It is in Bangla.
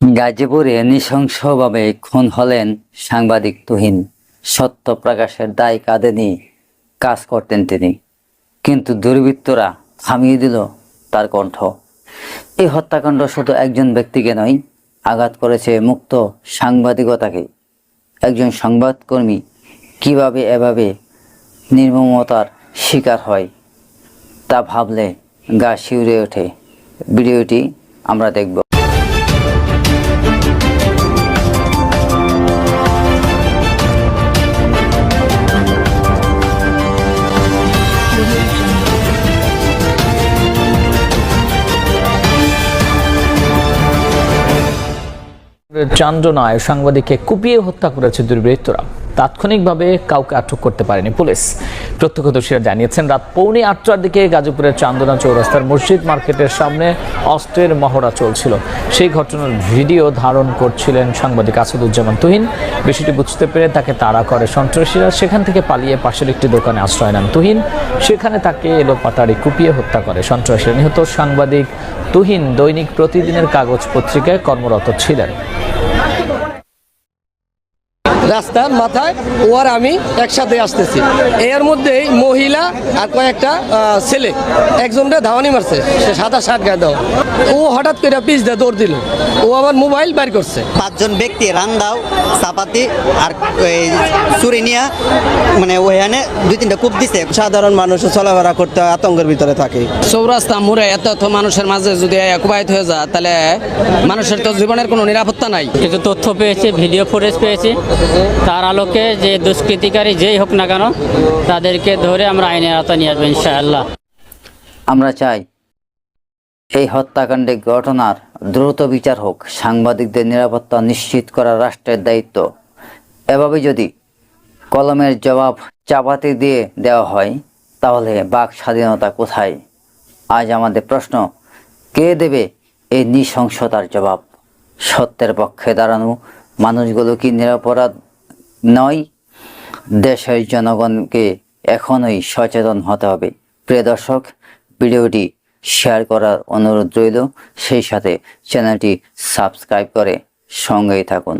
গাজীপুরে নৃশংসভাবে খুন হলেন সাংবাদিক তুহিন। সত্য প্রকাশের দায় কাঁধে নিয়ে কাজ করতেন তিনি। কিন্তু দুর্বৃত্তরা থামিয়ে দিল তার কণ্ঠ। এই হত্যাকাণ্ড শুধু একজন ব্যক্তিকে নয়, আঘাত করেছে মুক্ত সাংবাদিকতাকে। একজন সংবাদকর্মী কীভাবে এভাবে নির্মমতার শিকার হয়, তা ভাবলে গা শিউরে ওঠে। ভিডিওটি আমরা দেখব। চান্দনায় সাংবাদিককে কুপিয়ে হত্যা করেছে দুর্বৃত্তরা। তাৎক্ষণিকভাবে কাউকে আটক করতে পারেনি পুলিশ। প্রত্যক্ষদর্শীরা জানিয়েছেন, রাত পৌনে আটটার দিকে গাজীপুরের চান্দনা চৌরাস্তার মসজিদ মার্কেটের সামনে অস্ত্রের মহড়া চলছিল। সেই ঘটনার ভিডিও ধারণ করছিলেন সাংবাদিক আসাদুজ্জামান তুহিন। বিষয়টি বুঝতে পেরে তাকে তাড়া করে সন্ত্রাসীরা। সেখান থেকে পালিয়ে পাশের একটি দোকানে আশ্রয় নেন তুহিন। সেখানে তাকে এলোপাতাড়ি কুপিয়ে হত্যা করে। সন্ত্রাসীরা নিহত সাংবাদিক তুহিন দৈনিক প্রতিদিনের কাগজ পত্রিকায় কর্মরত ছিলেন। রাস্তার মাথায় ও আর আমি একসাথে আসতেছি। এর মধ্যেই মহিলা আর কয়েকটা ছেলে। একজনটা ধাওয়ানি মারছে সে সাদা শার্ট গায়ে দেওয়া। ও হঠাৎ করে পিস দিয়ে দৌড় দিল। ও আবার মোবাইল বাইর করছে। পাঁচজন ব্যক্তি রান্দাও চাপাতি আর এই চুরি নিয়ে মানে ওখানে দুই তিনটা কূপ দিছে। সাধারণ মানুষ চলাফেরা করতে আতঙ্কের ভিতরে থাকে। চৌরাস্তা মোড়ে এত এত মানুষের মাঝে যদি কুবায়িত হয়ে যায় তাহলে মানুষের তো জীবনের কোনো নিরাপত্তা নাই। কিছু তথ্য পেয়েছে ভিডিও ফুটেজ পেয়েছি। তার আলোকে যে দুষ্কৃতিকারী যেই হোক না কেন, তাদেরকে ধরে আমরা আইনের আওতায় নিয়ে আসব ইনশাআল্লাহ। আমরা চাই এই হত্যাকাণ্ডের ঘটনার দ্রুত বিচার হোক, সাংবাদিকদের নিরাপত্তা নিশ্চিত করা রাষ্ট্রের দায়িত্ব। এভাবে যদি কলমের জবাব চাপাতি দিয়ে দেওয়া হয়, তাহলে বাক স্বাধীনতা কোথায়? আজ আমাদের প্রশ্ন, কে দেবে এই নৃশংসতার জবাব? সত্যের পক্ষে দাঁড়ানো মানুষগুলো কি নিরাপরাধ নয়, দেশের জনগণকে এখনই সচেতন হতে হবে। প্রিয় দর্শক, ভিডিওটি শেয়ার করার অনুরোধ রইল। সেই সাথে চ্যানেলটি সাবস্ক্রাইব করে সঙ্গেই থাকুন।